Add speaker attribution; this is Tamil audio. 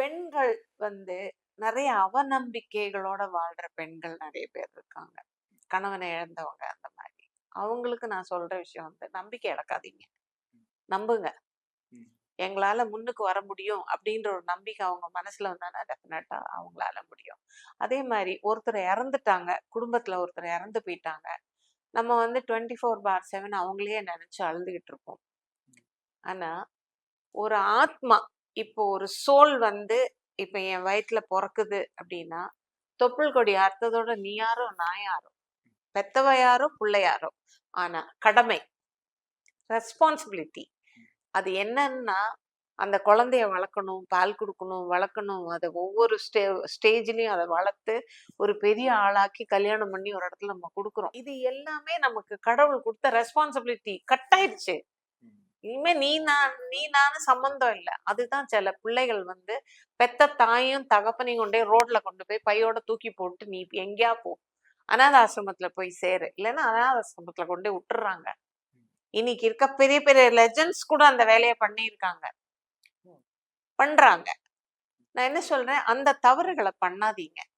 Speaker 1: பெண்கள் வந்து நிறைய அவநம்பிக்கைகளோட வாழ்ற பெண்கள் நிறைய பேர் இருக்காங்க. கணவனை இழந்தவங்க அந்த மாதிரி. அவங்களுக்கு நான் சொல்ற விஷயம் வந்து நம்பிக்கை இழக்காதீங்க. நம்புங்க. எங்களால முன்னுக்கு வர முடியும் அப்படின்ற ஒரு நம்பிக்கை அவங்க மனசுல வந்தானா டெஃபினட்டா அவங்களால முடியும். அதே மாதிரி ஒருத்தர் இறந்துட்டாங்க குடும்பத்துல ஒருத்தர் இறந்து போயிட்டாங்க. நம்ம வந்து டுவெண்ட்டி ஃபோர் பார் செவன் அவங்களையே நினைச்சு அழுதுகிட்டு இருப்போம். ஆனா ஒரு ஆத்மா இப்போ ஒரு சோல் வந்து இப்போ என் வயிற்றுல பிறக்குது அப்படின்னா தொப்புள் கொடி அறுத்ததோட நீ யாரோ நான் யாரோ? பெத்தவ யாரோ பிள்ளையாரோ ஆனா கடமை ரெஸ்பான்சிபிலிட்டி அது என்னன்னா அந்த குழந்தைய வளர்க்கணும் பால் கொடுக்கணும் வளர்க்கணும். அதை ஒவ்வொரு ஸ்டே ஸ்டேஜ்லையும் அதை வளர்த்து ஒரு பெரிய ஆளாக்கி கல்யாணம் பண்ணி ஒரு இடத்துல நம்ம கொடுக்குறோம். இது எல்லாமே நமக்கு கடவுள் கொடுத்த ரெஸ்பான்சிபிலிட்டி கட் ஆயிடுச்சு இனிமே நீ நான் நீ நானும் சம்பந்தம் இல்லை. அதுதான் சில பிள்ளைகள் வந்து பெத்த தாயும் தகப்பனையும் கொண்டே ரோட்ல கொண்டு போய் பையோட தூக்கி போட்டு நீ எங்கேயா போ. அனாத ஆசிரமத்துல போய் சேரு. இல்லைன்னா அனாத ஆசிரமத்துல கொண்டு விட்டுறாங்க. இன்னைக்கு இருக்க பெரிய பெரிய லெஜண்ட்ஸ் கூட அந்த வேலையை பண்ணியிருக்காங்க. பண்றாங்க. நான் என்ன சொல்றேன்? அந்த தவறுகளை பண்ணாதீங்க.